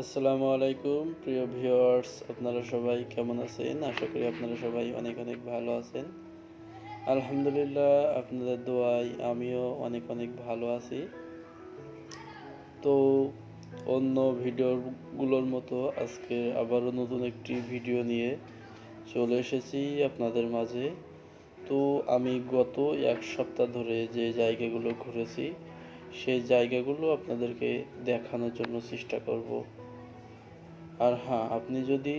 আসসালামু আলাইকুম, প্রিয় ভিউয়ার্স, আপনারা সবাই কেমন আছেন? আশা করি আপনারা সবাই অনেক অনেক ভালো আছেন। আলহামদুলিল্লাহ, আপনাদের দোয়ায় আমিও অনেক অনেক ভালো আছি। তো অন্য ভিডিওগুলোর মতো আজকে আবারও নতুন একটি ভিডিও নিয়ে চলে এসেছি আপনাদের মাঝে। তো আমি গত এক সপ্তাহ ধরে যে জায়গাগুলো ঘুরেছি, সেই জায়গাগুলো আপনাদেরকে দেখানোর জন্য চেষ্টা করব। আর হ্যাঁ আপনি যদি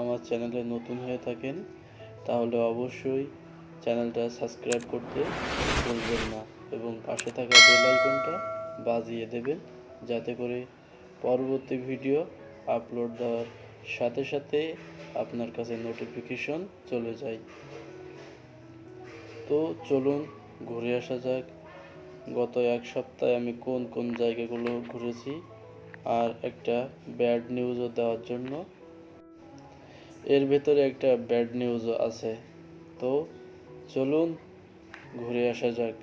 আমার চ্যানেলে নতুন হয়ে থাকেন, তাহলে অবশ্যই চ্যানেলটা সাবস্ক্রাইব করতে ভুলবেন না এবং পাশে থাকা বেল আইকনটা বাজিয়ে দেবেন, যাতে করে পরবর্তী ভিডিও আপলোড দেওয়ার সাথে সাথে আপনার কাছে নোটিফিকেশন চলে যায়। তো চলুন ঘুরে আসা যাক, গত এক সপ্তাহে আমি কোন কোন জায়গাগুলো ঘুরেছি। আর একটা ব্যাড নিউজও দেওয়ার জন্য। এর ভেতরে একটা ব্যাড নিউজও আছে। তো চলুন ঘুরে আসা যাক।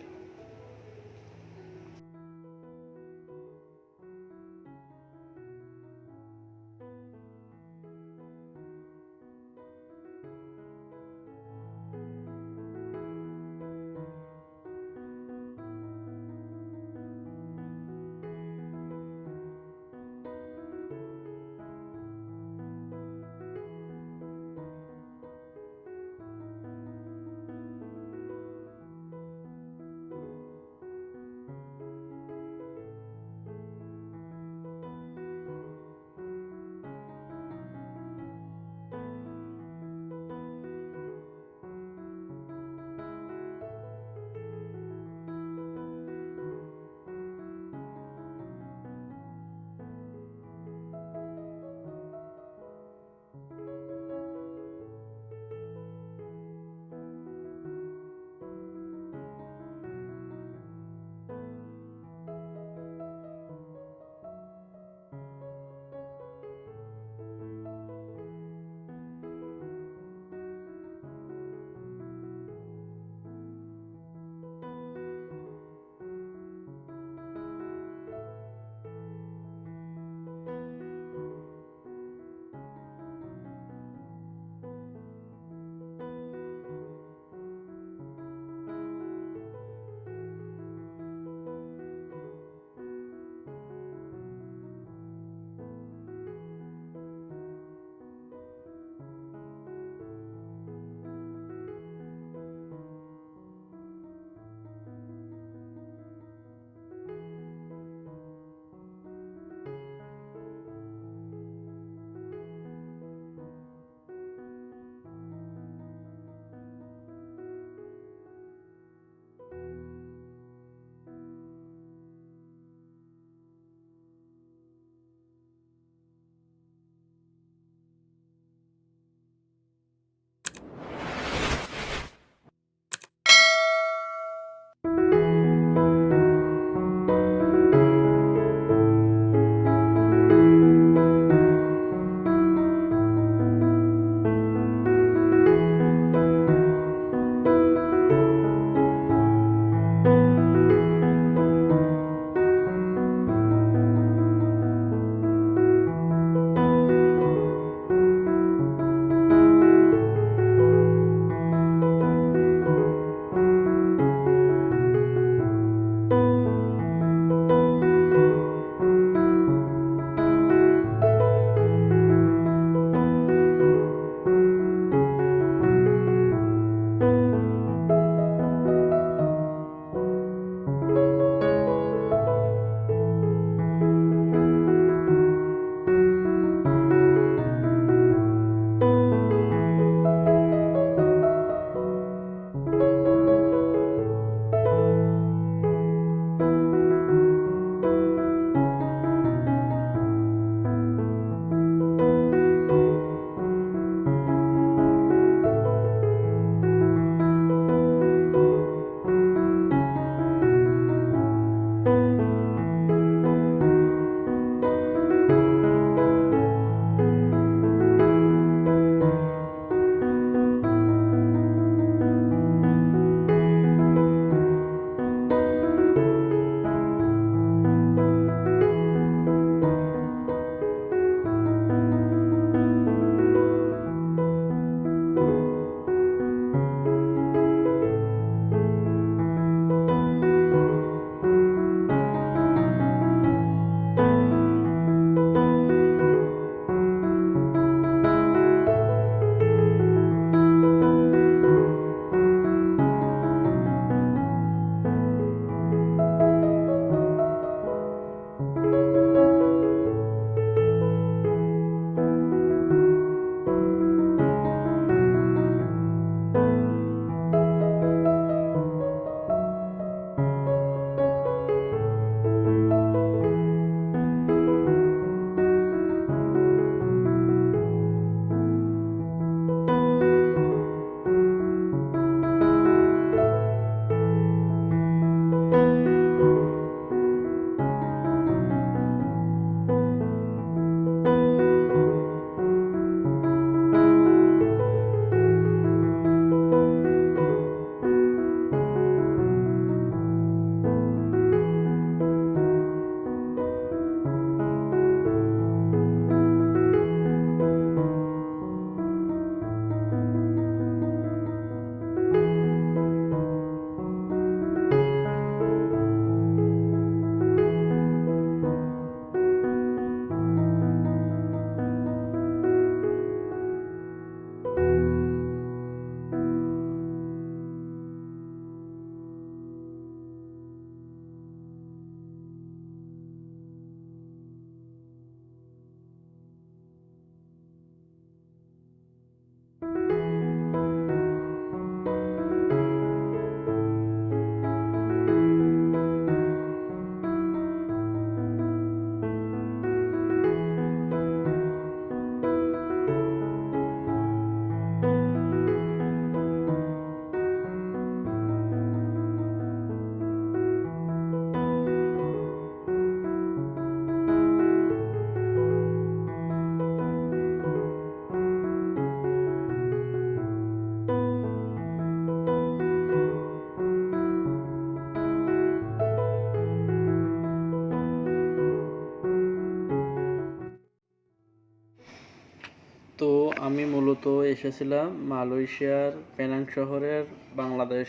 আমি মূলত এসেছিলাম মালয়েশিয়ার পেনাং শহরের বাংলাদেশ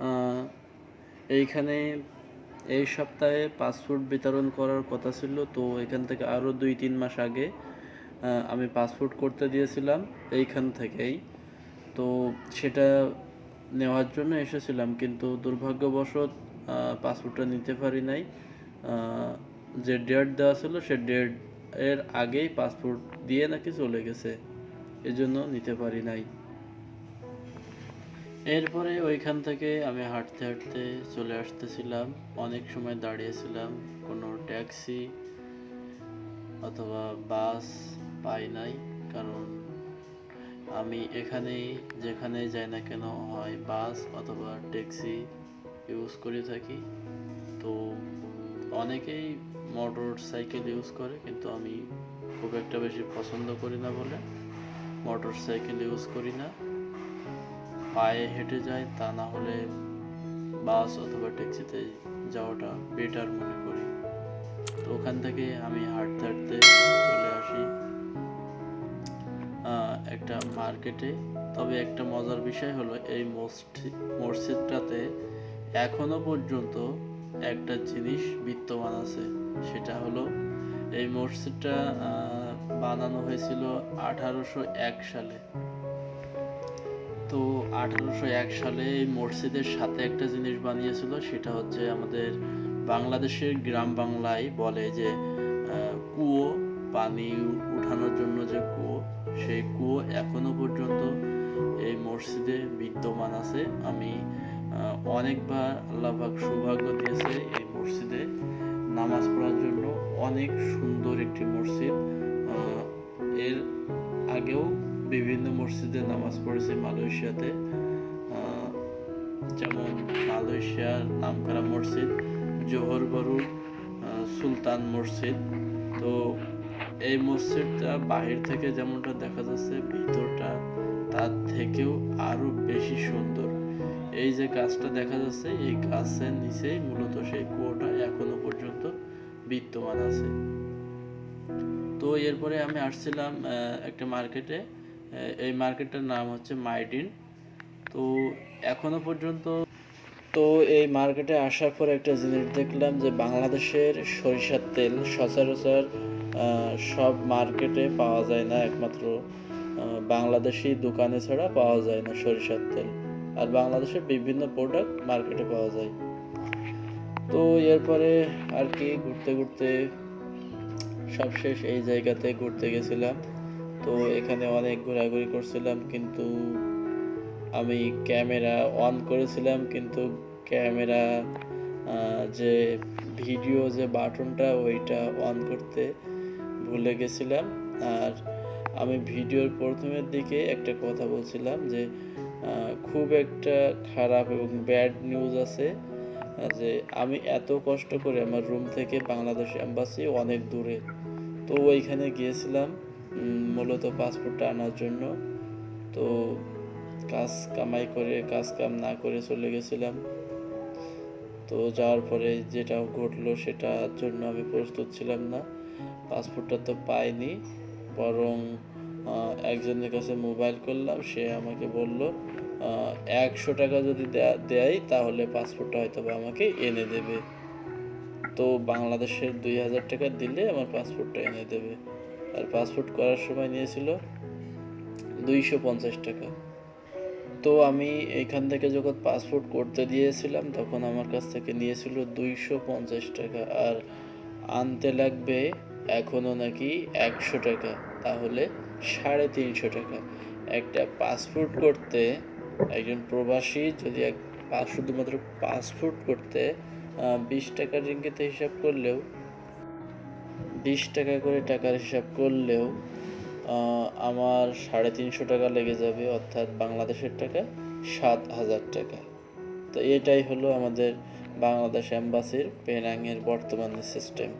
আহ, এইখানে এই সপ্তাহে পাসপোর্ট বিতরণ করার কথা ছিল তো এখান থেকে আরও দুই তিন মাস আগে আমি পাসপোর্ট করতে দিয়েছিলাম এইখান থেকেই। তো সেটা নেওয়ার জন্য এসেছিলাম কিন্তু দুর্ভাগ্যবশত পাসপোর্টটা নিতে পারি নাই। যে ডেট দেওয়া ছিল সে ডেট এর আগেই পাসপোর্ট দিয়ে নাকি চলে গেছে। এজন্য নিতে পারি নাই। এরপরে ওইখান থেকে আমি হাঁটতে হাঁটতে চলে আসতেছিলাম। অনেক সময় দাঁড়িয়েছিলাম, কোনো ট্যাক্সি অথবা বাস পাই নাই, কারণ আমি এখানেই যেখানে যাই না কেন হয় বাস অথবা ট্যাক্সি ইউজ করে থাকি। তো অনেকেই মোটর সাইকেল ইউজ করে, কিন্তু আমি খুব একটা বেশি পছন্দ করি না বলে। মোটর সাইকেল ইউজ করি না। পায়ে হেঁটে যাই, তা না হলে বাস অথবা ট্যাক্সিতে যাওয়াটা বেটার মনে করি। তো ওখান থেকে আমি হাঁটতে হাঁটতে চলে আসি একটা মার্কেটে। তবে একটা মজার বিষয় হলো, এই মসজিদ, মসজিদটাতে এখনও পর্যন্ত একটা জিনিস বিদ্যমান আছে, সেটা হলো এই মসজিদটা বানানো হয়েছিল আঠারোশো এক সালে। তো আঠারোশো এক সালে এই মসজিদের সাথে একটা জিনিস বানিয়েছিল, সেটা হচ্ছে আমাদের বাংলাদেশের গ্রাম বাংলায় বলে যে কুয়ো, পানি উঠানোর জন্য যে কুয়ো, সেই কুয়ো এখনও পর্যন্ত এই মসজিদে বিদ্যমান আছে। আমি অনেকবার আল্লাহ পাক সৌভাগ্য দিয়েছে এই মসজিদে নামাজ পড়ার জন্য। অনেক সুন্দর একটি মসজিদ। এর আগেও বিভিন্ন মসজিদে নামাজ পড়েছে মালয়েশিয়াতে। যেমন মালয়েশিয়ার নামকরা মসজিদ, জোহর বরু সুলতান মসজিদ। তো এই মসজিদটা বাহির থেকে যেমনটা দেখা যাচ্ছে, ভিতরটা তার থেকেও আরও বেশি সুন্দর। এই যে গাছটা দেখা যাচ্ছে, এই গাছের নিচেই মূলত সেই কুয়োটা এখনও পর্যন্ত বিদ্যমান আছে। তো এরপরে আমি আসছিলাম একটা মার্কেটে। এই মার্কেটটার নাম হচ্ছে মাইডিন। তো এখনও পর্যন্ত, তো এই মার্কেটে আসার পর একটা জিনিস দেখলাম যে বাংলাদেশের সরিষার তেল সচরাচর সব মার্কেটে পাওয়া যায় না, একমাত্র বাংলাদেশি দোকানে ছাড়া পাওয়া যায় না সরিষার তেল। আর বাংলাদেশের বিভিন্ন প্রোডাক্ট মার্কেটে পাওয়া যায়। তো এরপরে আর কি ঘুরতে ঘুরতে সবশেষ এই জায়গাতে ঘুরতে গেছিলাম। তো এখানে অনেক ঘোরাঘুরি করছিলাম, কিন্তু আমি ক্যামেরা অন করেছিলাম, কিন্তু ক্যামেরা যে ভিডিও যে বাটনটা ওইটা অন করতে ভুলে গেছিলাম। আর আমি ভিডিওর প্রথমের দিকে একটা কথা বলছিলাম যে খুব একটা খারাপ এবং ব্যাড নিউজ আছে যে আমি এত কষ্ট করে আমার রুম থেকে বাংলাদেশ এম্বাসি অনেক দূরে। তো ওইখানে গিয়েছিলাম মূলত পাসপোর্টটা আনার জন্য। তো কাজ কামাই করে, কাজ কাম না করে চলে গেছিলাম। তো যাওয়ার পরে যেটা ঘটলো সেটার জন্য আমি প্রস্তুত ছিলাম না। পাসপোর্টটা তো পাইনি, বরং একজনের কাছে মোবাইল করলাম, সে আমাকে বলল একশো টাকা যদি দেয়া- তাহলে পাসপোর্টটা হয়তো বা আমাকে এনে দেবে। তো বাংলাদেশের দুই হাজার টাকা দিলে আমার পাসপোর্টটা এনে দেবে। আর পাসপোর্ট করার সময় নিয়েছিল দুইশো পঞ্চাশ টাকা। তো আমি এখান থেকে যখন পাসপোর্ট করতে দিয়েছিলাম, তখন আমার কাছ থেকে নিয়েছিল দুইশো পঞ্চাশ টাকা। আর আনতে লাগবে এখনও নাকি একশো টাকা। তাহলে সাড়ে তিনশো টাকা। একটা পাসপোর্ট করতে একজন প্রবাসী যদি এক শুধুমাত্র পাসপোর্ট করতে বিশ টাকার রিঙ্গিতে হিসাব করলেও, বিশ টাকা করে টাকার হিসাব করলেও আমার সাড়ে তিনশো টাকা লেগে যাবে, অর্থাৎ বাংলাদেশের টাকা সাত হাজার টাকা। তো এটাই হলো আমাদের বাংলাদেশ এম্বাসির পেনাংয়ের বর্তমান সিস্টেম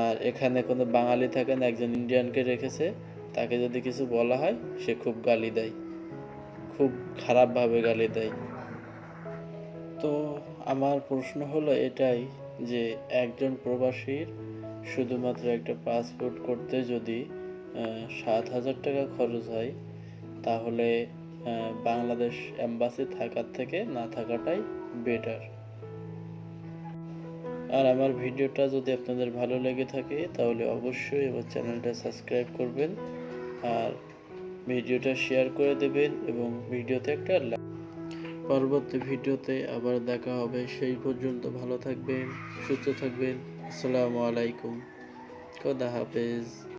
আর এখানে কোনো বাঙালি থাকে না একজন ইন্ডিয়ানকে রেখেছে তাকে যদি কিছু বলা হয়, সে খুব গালি দেয়। খুব খারাপভাবে গালি দেয়। তো আমার প্রশ্ন হলো এটাই যে, একজন প্রবাসীর শুধুমাত্র একটা পাসপোর্ট করতে যদি সাত হাজার টাকা খরচ হয়, তাহলে বাংলাদেশ এম্বাসি থাকার থেকে না থাকাটাই বেটার আর আমার ভিডিওটা যদি আপনাদের ভালো লেগে থাকে, তাহলে অবশ্যই আমার চ্যানেলটা সাবস্ক্রাইব করবেন। আর ভিডিওটা শেয়ার করে দেবেন এবং ভিডিওতে একটা লাইক পরবর্তী ভিডিওতে আবার দেখা হবে। সেই পর্যন্ত ভালো থাকবেন, সুস্থ থাকবেন। আসসালামু আলাইকুম। খোদা হাফেজ।